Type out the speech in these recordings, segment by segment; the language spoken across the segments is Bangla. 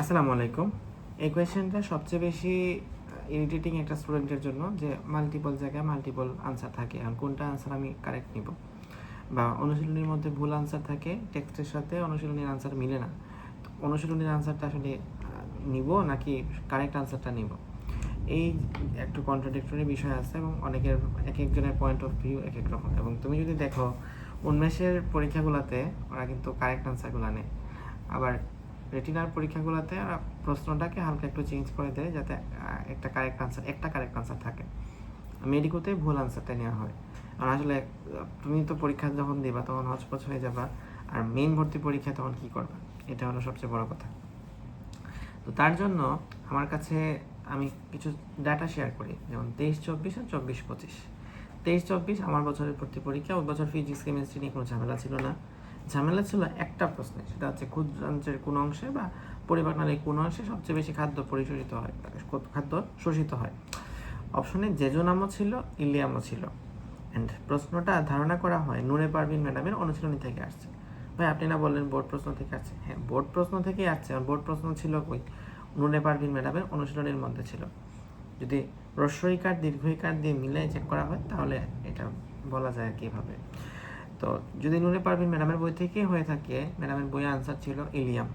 আসসালামু আলাইকুম। এই কোয়েশ্চেনটা সবচেয়ে বেশি ইরিটেটিং একটা স্টুডেন্টের জন্য যে মাল্টিপল জায়গায় মাল্টিপল আনসার থাকে। আর কোনটা আনসার আমি কারেক্ট নিব? বা অনুশীলনীর মধ্যে ভুল আনসার থাকে টেক্সটের সাথে অনুশীলনীর আনসার মিলে না। তো অনুশীলনীর আনসারটা আসলে নিব নাকি কারেক্ট আনসারটা নিব? এই একটু কন্ট্রাডিক্টরি বিষয় আছে এবং অনেকের এক একজনের পয়েন্ট অফ ভিউ এক এক রকম। এবং তুমি যদি দেখো, উন্মেষের পরীক্ষাগুলোতে ওরা কিন্তু কারেক্ট আনসারগুলো নেয়। আবার রেটিনার পরীক্ষাগুলোতে প্রশ্নটাকে হালকা একটু চেঞ্জ করে দেয় যাতে একটা কারেক্ট আনসার একটা কারেক্ট আনসার থাকে। মেডিকোতে ভুল আনসারটা নেওয়া হয়। আর আসলে, তুমি তো পরীক্ষা যখন দিবা, তখন হচপচ হয়ে যাবা। আর মেইন ভর্তি পরীক্ষা তখন কি করবা? এটা হলো সবচেয়ে বড় কথা। তো তার জন্য আমার কাছে আমি কিছু ডাটা শেয়ার করি। যেমন তেইশ, চব্বিশ আর চব্বিশ, পঁচিশ। তেইশ, চব্বিশ আমার বছরের ভর্তি পরীক্ষা, ওই বছর ফিজিক্স কেমিস্ট্রি নিয়ে কোনো ঝামেলা ছিল না। ঝামেলা ছিল একটা প্রশ্নে, সেটা হচ্ছে ক্ষুদ্রাঞ্চের কোন অংশে বা পরিবার কোন অংশে সবচেয়ে বেশি খাদ্য পরিশোষিত হয় খাদ্য শোষিত হয়। অপশনে জেজোনামও ছিল, ইলিয়ামও ছিল। অ্যান্ড প্রশ্নটা ধারণা করা হয় নূরে পারভিন ম্যাডামের অনুশীলনী থেকে আসছে। ভাই, আপনি না বললেন বোর্ড প্রশ্ন থেকে আসছে। হ্যাঁ বোর্ড প্রশ্ন থেকেই আসছে বোর্ড প্রশ্ন ছিল কই? নূরে পারভিন ম্যাডামের অনুশীলনীর মধ্যে ছিল। যদি রস্বইকার দীর্ঘইকার দিয়ে মিলাই চেক করা হয়, তাহলে এটা বলা যায় কীভাবে তো যদি নুরে পারভিন ম্যাডামের বই থেকে হয়ে থাকে। ম্যাডামের বইয়ের আনসার ছিল ইলিয়াম।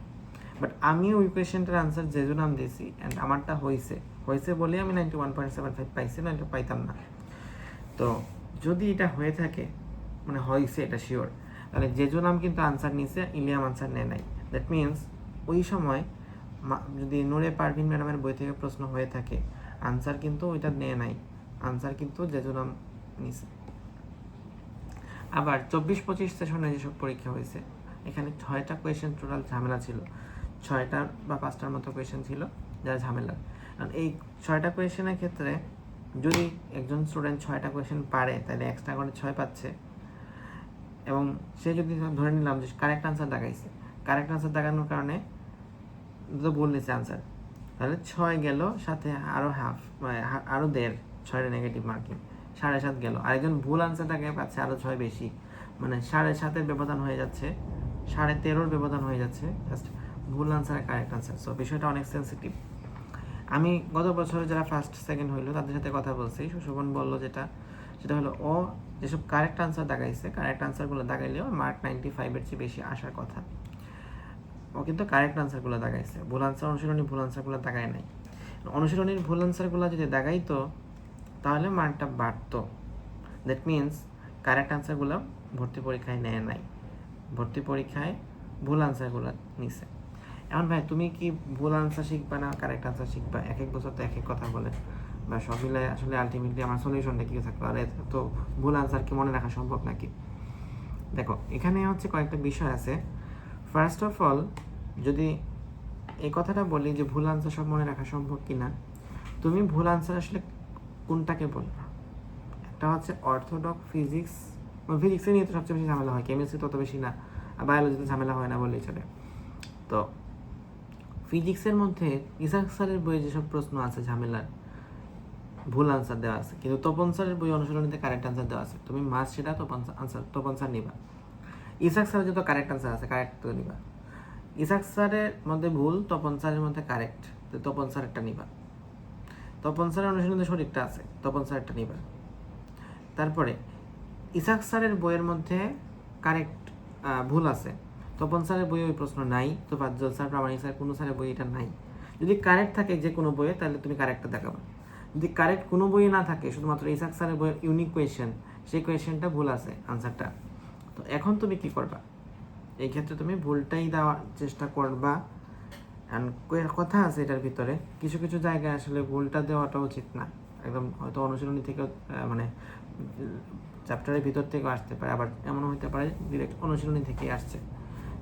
বাট আমি ওই কোয়েশ্চেনটার আনসার জেজু নাম দিয়েছি অ্যান্ড আমারটা হয়েছে। হয়েছে বলে আমি ninety one point seven five পাইছি নাইনটি পাইতাম না। তো যদি এটা হয়ে থাকে মানে হয়েছে এটা শিওর তাহলে জেজু নাম কিন্তু আনসার নিছে ইলিয়াম আনসার নেয় নাই। দ্যাট মিনস ওই সময় যদি নূরে পারভিন ম্যাডামের বই থেকে প্রশ্ন হয়ে থাকে আনসার কিন্তু ওইটা নেয় নাই। আনসার কিন্তু জেজু নাম নিছে আবার চব্বিশ পঁচিশ সেশনে যেসব পরীক্ষা হয়েছে, এখানে ছয়টা কোয়েশ্চেন টোটাল ঝামেলা ছিল। ছয়টা বা পাঁচটার মতো কোয়েশ্চেন ছিল যা ঝামেলা। কারণ এই ছয়টা কোয়েশনের ক্ষেত্রে যদি একজন স্টুডেন্ট ছয়টা কোয়েশ্চেন পারে, তাহলে এক্সট্রা করে ছয় পাচ্ছে। এবং সে যদি ধরে নিলাম যে কারেক্ট আনসার দেখাইছে কারেক্ট আনসার দেখানোর কারণে তো বল নিছে আনসার তাহলে ছয় গেল সাথে আরও হাফ আরও দেড়, ছয়টা নেগেটিভ মার্কিং সাড়ে সাত গেল। আরেকজন ভুল আনসারটাকে পাচ্ছে আরও ছয় বেশি। মানে সাড়ে সাতের ব্যবধান হয়ে যাচ্ছে। সাড়ে তেরোর ব্যবধান হয়ে যাচ্ছে। জাস্ট ভুল আনসার কারেক্ট আনসার সো বিষয়টা অনেক সেন্সিটিভ আমি গত বছরে যারা ফার্স্ট সেকেন্ড হইল, তাদের সাথে কথা বলছি। সুশোভন বলল যেটা, সেটা হলো, ও যেসব কারেক্ট আনসার দাগাইছে কারেক্ট আনসারগুলো দাগাইলেও মার্ক নাইনটি ফাইভের চেয়ে বেশি আসার কথা। ও কিন্তু কারেক্ট আনসারগুলো দাগাইছে ভুল আনসার অনুশীলনী ভুল আনসারগুলো দাগায় নাই। অনুশীলনীর ভুল আনসারগুলো যদি দাগাইতো তাহলে মার্কটা বাড়তো। দ্যাট মিনস কারেক্ট আনসারগুলো ভর্তি পরীক্ষায় নেয় নাই। ভর্তি পরীক্ষায় ভুল আনসারগুলো নিছে। এখন ভাই, তুমি কি ভুল আনসার শিখবা না কারেক্ট আনসার শিখবা? এক এক বছর তো এক এক কথা বলে। বা সব মিলে আসলে আলটিমেটলি আমার সলিউশনটা কি থাকবে আর, তো ভুল আনসার কি মনে রাখা সম্ভব নাকি? দেখো, এখানে হচ্ছে কয়েকটা বিষয় আছে। ফার্স্ট অফ অল যদি এই কথাটা বলি যে ভুল আনসার সব মনে রাখা সম্ভব কি না তুমি ভুল আনসার আসলে কোনটাকে বলবা? একটা হচ্ছে অর্থোডক ফিজিক্স ফিজিক্সে নিয়ে তো সবচেয়ে বেশি ঝামেলা হয় কেমিস্ট্রি তত বেশি না বায়োলজিতে ঝামেলা হয় না বললেই চলে। তো ফিজিক্সের মধ্যে ইসাক স্যারের বইয়ে যেসব প্রশ্ন আছে ঝামেলার, ভুল আনসার দেওয়া আছে, কিন্তু তপন স্যারের বই অনুশীলনীতে কারেক্ট আনসার দেওয়া আছে। তুমি মাস সেটা তপন আনসার তপন স্যার নিবা। ইসাক স্যারের যত কারেক্ট আনসার আছে কারেক্ট তো নিবা। ইসাক স্যারের মধ্যে ভুল, তপন স্যারের মধ্যে কারেক্ট তো তপন স্যারেরটা নিবা। তপন স্যারের অনুশীলনীতে সঠিকটা আছে, তপন স্যারেরটা নিবা। তারপরে, ইসাক স্যারের বইয়ের মধ্যে কারেক্ট ভুল আছে। তপন স্যারের বইয়ে ওই প্রশ্ন নাই, তো ফাজ্জল স্যার, প্রামাণিক স্যার, কোনো স্যারের বই এটা নাই। যদি কারেক্ট থাকে যে কোনো বইয়ে, তাহলে তুমি কারেক্টটা দেখাবা। যদি কারেক্ট কোনো বইয়ে না থাকে, শুধুমাত্র ইসাক স্যারের বইয়ের ইউনিক কোয়েশ্চেন সেই কোয়েশ্চেনটা ভুল আছে আনসারটা তো এখন তুমি কি করবা? এই ক্ষেত্রে তুমি ভুলটাই দেওয়ার চেষ্টা করবা। কথা আছে এটার ভিতরে। কিছু কিছু জায়গায় আসলে ভুলটা দেওয়াটা উচিত না। একদম হয়তো অনুশীলনী থেকে মানে চ্যাপ্টারের ভিতর থেকেও আসতে পারে, আবার এমনও হতে পারে ডিরেক্ট অনুশীলনী থেকেই আসছে।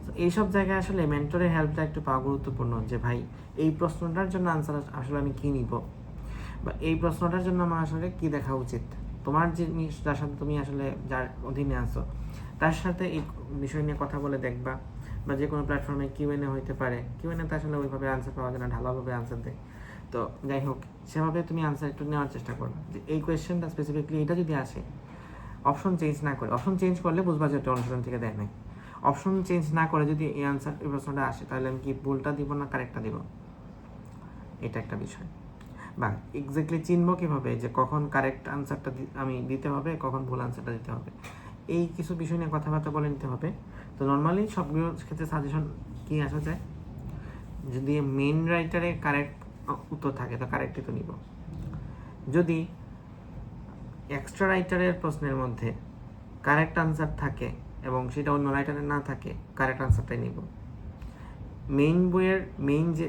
তো এইসব জায়গায় আসলে মেন্টরের হেল্পটা একটু পাওয়া গুরুত্বপূর্ণ যে, ভাই, এই প্রশ্নটার জন্য আনসার আসলে আমি কী নিব? বা এই প্রশ্নটার জন্য আমার আসলে কী দেখা উচিত? তোমার যে জিনিস যার সাথে তুমি আসলে, যার অধীনে আছো, তার সাথে এই বিষয় নিয়ে কথা বলে দেখবা। বা যে কোনো প্ল্যাটফর্মে কিউএনএ হইতে পারে। কিউএনএ তো আসলে ওইভাবে আনসার পাওয়া যায় না ঢালাভাবে আনসার দেয়। তো যাই হোক, সেভাবে তুমি আনসার একটু নেওয়ার চেষ্টা করবে যে এই কোয়েশ্চেনটা স্পেসিফিকলি এটা যদি আসে অপশন চেঞ্জ না করে অপশন চেঞ্জ করলে বুঝবা যে এটা অনুশীলন থেকে দেয় নাই। অপশন চেঞ্জ না করে যদি এই আনসার এই প্রশ্নটা আসে, তাহলে আমি কি ভুলটা দিব না কারেক্টটা দিব? এটা একটা বিষয়। বা এক্স্যাক্টলি চিনবো কীভাবে? যে কখন কারেক্ট আনসারটা আমি দিতে হবে, কখন ভুল আনসারটা দিতে হবে। এই কিছু বিষয় নিয়ে কথাবার্তা বলে নিতে হবে। তো নর্মালি সবগুলো ক্ষেত্রে সাজেশন কি আসা যায়? যদি মেন রাইটারে কারেক্ট উত্তর থাকে, তো কারেক্টই তো নিব। যদি এক্সট্রা রাইটারের প্রশ্নের মধ্যে কারেক্ট আনসার থাকে এবং সেটা অন্য রাইটারের না থাকে কারেক্ট আনসারটাই নিব। মেইন বইয়ের মেইন যে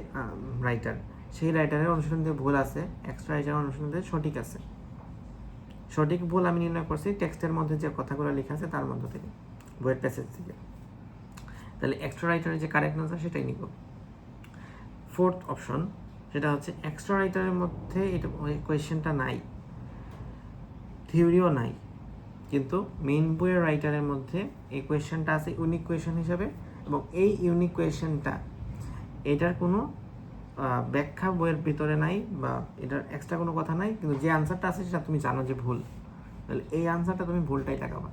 রাইটার সেই রাইটারের অনুসন্ধানে ভুল আছে এক্সট্রা রাইটারের অনুসন্ধানে সঠিক আছে। সঠিক ভুল আমি নির্ণয় করছি টেক্সটের মধ্যে যে কথাগুলো লেখা আছে, তার মধ্যে থেকে, বইয়ের প্যাসেজ থেকে। তাহলে এক্সট্রা রাইটারের যে কারেক্ট আনসার সেটাই নিব। ফোর্থ অপশন সেটা হচ্ছে এক্সট্রা রাইটারের মধ্যে এটা কোয়েশ্চেনটা নাই। থিওরিও নাই। কিন্তু মেইন বইয়ের রাইটারের মধ্যে এই কোয়েশ্চেনটা আছে ইউনিক কোয়েশ্চেন হিসাবে এবং এই ইউনিক কোয়েশ্চেনটা এটার কোনো ব্যাখ্যা বইয়ের ভিতরে নাই বা এটার এক্সট্রা কোনো কথা নাই, কিন্তু যে আনসারটা আছে সেটা তুমি জানো যে ভুল। তাহলে এই আনসারটা তুমি ভুলটাই তাকাবা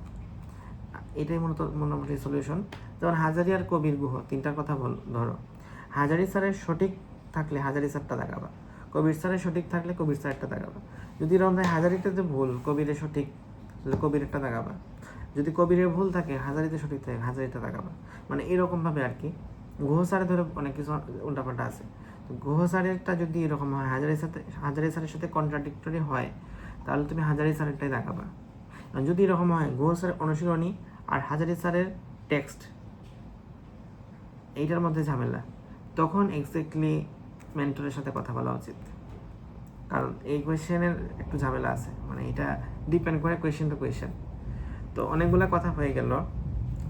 এটাই মূলত মোটামুটি সলিউশন যেমন হাজারি আর কবির গুহ, তিনটার কথা বল, ধরো। হাজারি স্যারের সঠিক থাকলে হাজারি স্যারটা দেখাবা। কবির স্যারের সঠিক থাকলে কবির স্যারটা দেখাবা। যদি এরকম হয় হাজারিতে ভুল, কবিরের সঠিক, তাহলে কবিরেরটা দেখাবা। যদি কবিরের ভুল থাকে, হাজারিতে সঠিক থাকে, হাজারিটা দেখাবা। মানে এরকমভাবে আর কি। গুহ স্যারে ধরো অনেক কিছু উল্টাপাল্টা আছে। তো গুহ স্যারেরটা যদি এরকম হয়, হাজারি সাথে, হাজারি স্যারের সাথে কন্ট্রাডিক্টরি হয়, তাহলে তুমি হাজারি স্যারেরটাই দেখাবা। যদি এরকম হয়, গুহ স্যারের অনুশীলনী আর হাজারি স্যারের টেক্সট এইটার মধ্যে ঝামেলা। তখন এক্স্যাক্টলি মেন্টরের সাথে কথা বলা উচিত। কারণ এই কোয়েশ্চেনের একটু ঝামেলা আছে। মানে এটা ডিপেন্ড করে কোয়েশ্চেন টু কোয়েশ্চেন তো অনেকগুলো কথা হয়ে গেল।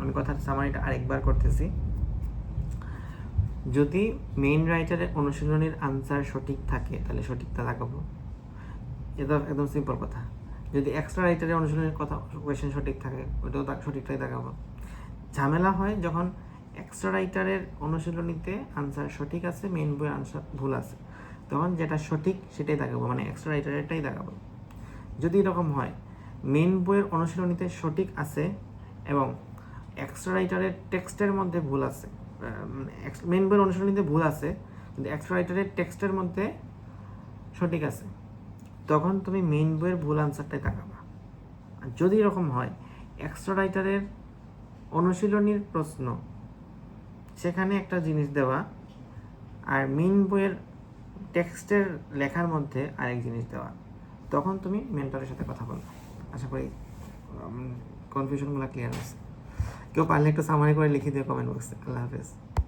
আমি কথার সামারিটা আরেকবার করতেছি। যদি মেইন রাইটারের অনুশীলনীর আনসার সঠিক থাকে, তাহলে সঠিকটা দেখাবো। এটা একদম সিম্পল কথা। যদি এক্সট্রা রাইটারের অনুশীলনের কথা কোয়েশ্চেন সঠিক থাকে ওইটাও সঠিকটাই দেখাবো। ঝামেলা হয় যখন এক্সট্রা রাইটারের অনুশীলনীতে আনসার সঠিক আছে মেইন বইয়ের আনসার ভুল আছে। তখন যেটা সঠিক সেটাই দেখাবো মানে এক্সট্রা রাইটারেরটাই দেখাবো। যদি এরকম হয় মেইন বইয়ের অনুশীলনীতে সঠিক আছে এবং এক্সট্রা রাইটারের টেক্সটের মধ্যে ভুল আছে মেইন বইয়ের অনুশীলনীতে ভুল আছে, কিন্তু এক্সট্রা রাইটারের টেক্সটের মধ্যে সঠিক আছে, তখন তুমি মেইন বইয়ের ভুল আনসারটাই আর যদি এরকম হয় এক্সট্রা রাইটারের অনুশীলনীর প্রশ্ন সেখানে একটা জিনিস দেওয়া, আর মেন বইয়ের টেক্সটের লেখার মধ্যে আরেক জিনিস দেওয়া। তখন তুমি মেন্টরের সাথে কথা বলো আশা করি কনফিউশনগুলো ক্লিয়ার হয়েছে। কেউ পারলে একটু সামারি করে লিখে দিও কমেন্ট বক্সে আল্লাহ হাফেজ।